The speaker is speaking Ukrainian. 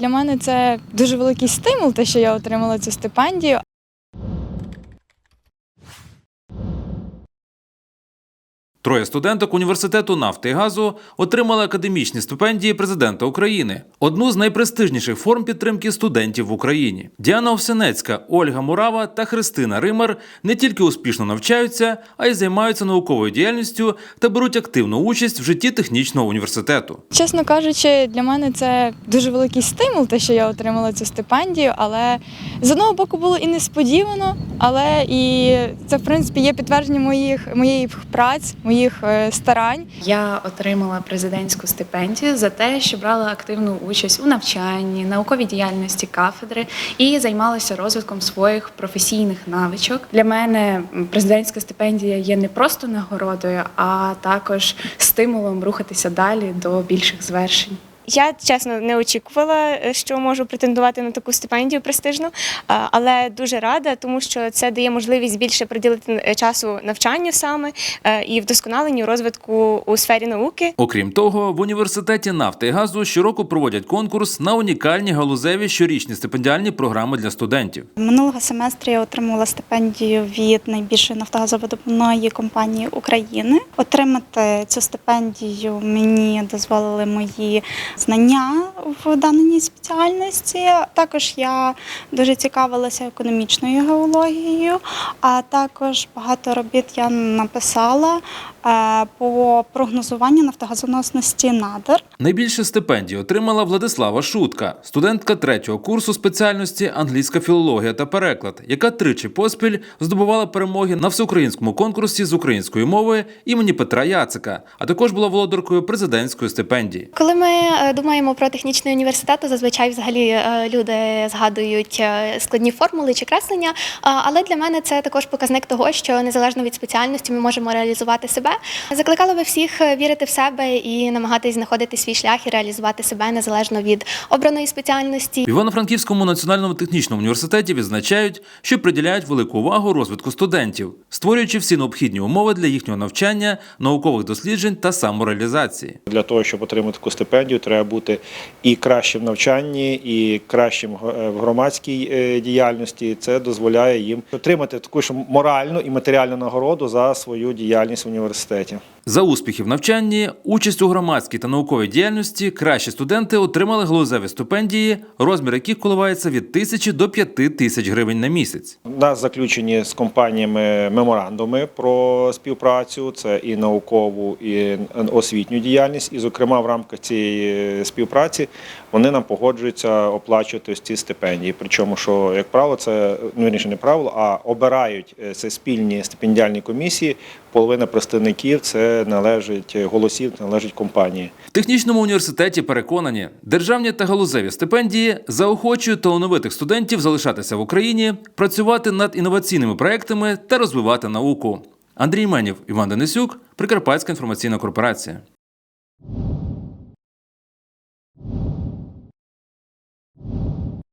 Для мене це дуже великий стимул, те, що я отримала цю стипендію. Троє студенток університету нафти і газу отримали академічні стипендії президента України, одну з найпрестижніших форм підтримки студентів в Україні. Діана Овсенецька, Ольга Мурава та Христина Римар не тільки успішно навчаються, а й займаються науковою діяльністю та беруть активну участь в житті технічного університету. Чесно кажучи, для мене це дуже великий стимул, те, що я отримала цю стипендію. Але з одного боку було і несподівано, але і це в принципі є підтвердження моїх моїх праць, моїх е, старань. Я отримала президентську стипендію за те, що брала активну участь у навчанні, науковій діяльності кафедри і займалася розвитком своїх професійних навичок. Для мене президентська стипендія є не просто нагородою, а також стимулом рухатися далі до більших звершень. Я чесно не очікувала, е, що можу претендувати на таку стипендію престижну, але дуже рада, тому що це дає можливість більше приділити е, часу навчанню саме е, і вдосконаленню розвитку у сфері науки. Окрім того, в університеті нафти і газу щороку проводять конкурс на унікальні галузеві щорічні стипендіальні програми для студентів. Минулого семестру я отримала стипендію від найбільшої нафтогазовидобувної компанії України. Отримати цю стипендію мені дозволили мої знання в даній спеціальності. Також я дуже цікавилася економічною геологією, а також багато робіт я написала по прогнозуванню нафтогазоносності надр. Найбільше стипендій отримала Владислава Шутка, студентка третього курсу спеціальності англійська філологія та переклад, яка тричі поспіль здобувала перемоги на всеукраїнському конкурсі з української мови імені Петра Яцика, а також була володаркою президентської стипендії. Коли ми е, думаємо про технічний університет, то зазвичай взагалі е, люди згадують е, складні формули чи креслення. Але для мене це також показник того, що незалежно від спеціальності ми можемо реалізувати себе. Закликала би всіх е, вірити в себе і намагатись знаходити свій шлях і реалізувати себе незалежно від обраної спеціальності. В Івано-Франківському національному технічному університеті відзначають, що приділяють велику увагу розвитку студентів, створюючи всі необхідні умови для їхнього навчання, наукових досліджень та самореалізації. Для того, щоб отримати таку стипендію, треба бути і кращим в навчанні, і кращим в громадській е, діяльності. Це дозволяє їм отримати таку ж моральну і матеріальну нагороду за свою діяльність в університеті університеті. За успіхи в навчанні, участь у громадській та науковій діяльності кращі студенти отримали галузеві стипендії, розмір яких коливається від тисячі до п'яти тисяч гривень на місяць. У нас заключені з компаніями меморандуми про співпрацю. Це і наукову, і освітню діяльність. І, зокрема, в рамках цієї співпраці вони нам погоджуються оплачувати ці стипендії. Причому, що як правило, це ну вірніше, не правило, а обирають е, це спільні стипендіальні комісії. Половина представників це належить голосів, належить компанії. В технічному університеті переконані, державні та галузеві стипендії заохочують талановитих студентів залишатися в Україні, працювати над інноваційними проектами та розвивати науку. Андрій Менів, Іван Денисюк, Прикарпатська інформаційна корпорація.